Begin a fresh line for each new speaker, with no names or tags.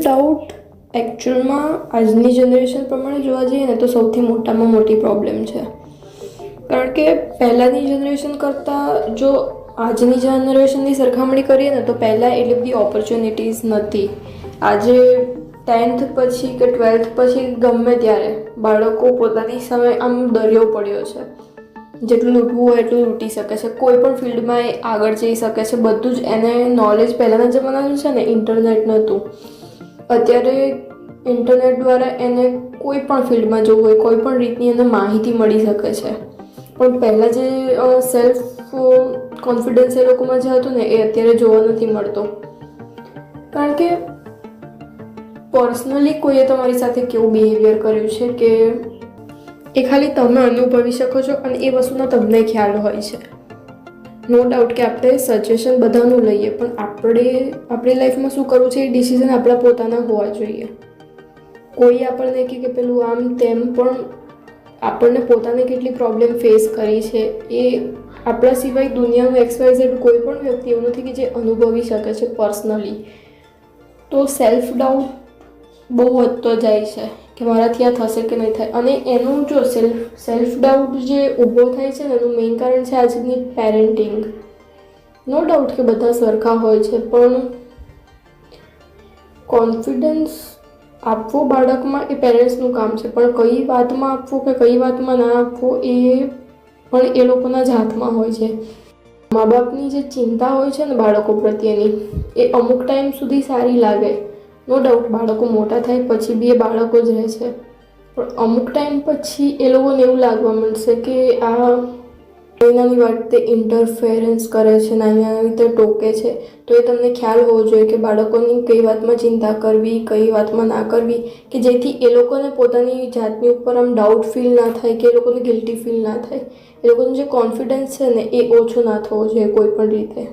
Doubt એકચ્યુઅલમાં આજની generation પ્રમાણે જોવા જઈએ ને તો સૌથી મોટામાં મોટી પ્રોબ્લેમ છે. કારણ કે પહેલાંની જનરેશન કરતાં જો આજની જનરેશનની સરખામણી કરીએ ને તો પહેલાં એટલી બધી ઓપોર્ચ્યુનિટીઝ નથી આજે ટેન્થ પછી કે ટ્વેલ્થ પછી ગમે ત્યારે બાળકો પોતાની સામે આમ દરિયો પડ્યો છે. જેટલું લૂંટવું હોય એટલું લૂંટી શકે છે. કોઈ પણ ફિલ્ડમાં એ આગળ જઈ શકે છે. બધું જ એને નોલેજ પહેલાંના જમાનાનું છે ને ઇન્ટરનેટ નહોતું. અત્યારે ઇન્ટરનેટ દ્વારા એને કોઈ પણ ફિલ્ડમાં જવું હોય, કોઈ પણ રીતની એને માહિતી મળી શકે છે. પણ પહેલાં જે સેલ્ફ કોન્ફિડન્સ એ લોકોમાં જે હતું ને, એ અત્યારે જોવા નથી મળતો. કારણ કે પર્સનલી કોઈએ તમારી સાથે કેવું બિહેવિયર કર્યું છે કે એ ખાલી તમે અનુભવી શકો છો અને એ વસ્તુનો તમને ખ્યાલ હોય છે. નો ડાઉટ કે આપણે સજેશન બધાનું લઈએ, પણ આપણે, આપણી લાઈફમાં શું કરવું છે એ ડિસિઝન આપણા પોતાના હોવા જોઈએ. કોઈ આપણને કહે કે પેલું આમ તેમ પણ આપણને પોતાને કેટલી પ્રોબ્લેમ ફેસ કરી છે એ આપણા સિવાય દુનિયાનું એક્સવાઇઝેડ કોઈ પણ વ્યક્તિ એવું નથી કે જે અનુભવી શકે છે પર્સનલી તો સેલ્ફ ડાઉટ બહુ વધતો જાય છે. કે મારાથી આ થશે કે નહીં થાય. અને એનું જો સેલ્ફ સેલ્ફ ડાઉટ જે ઊભો થાય છે ને, એનું મેઇન કારણ છે આજની પેરેન્ટિંગ નો ડાઉટ કે બધા સરખા હોય છે, પણ કોન્ફિડન્સ આપવો બાળકમાં એ પેરેન્ટ્સનું કામ છે. પણ કઈ વાતમાં આપવું કે કઈ વાતમાં ના આપવું એ પણ એ લોકોના જ હાથમાં હોય છે. મા બાપની જે ચિંતા હોય છે ને બાળકો પ્રત્યેની, એ અમુક ટાઈમ સુધી સારી લાગે. નો ડાઉટ બાળકો મોટા થાય પછી બી એ બાળકો જ રહે છે. પણ અમુક ટાઈમ પછી એ લોકોને એવું લાગવા મળશે કે આ નાની નાની તે ઇન્ટરફેરન્સ કરે છે નાની નાની રીતે ટોકે છે. તો એ તમને ખ્યાલ હોવો જોઈએ કે બાળકોની કઈ વાતમાં ચિંતા કરવી, કઈ વાતમાં ના કરવી, કે જેથી એ લોકોને પોતાની જાતની ઉપર આમ ડાઉટ ફીલ ના થાય, કે એ લોકોને ગિલ્ટી ફીલ ના થાય. એ લોકોનો જે કોન્ફિડન્સ છે ને એ ઓછો ના થવો જોઈએ કોઈ પણ રીતે.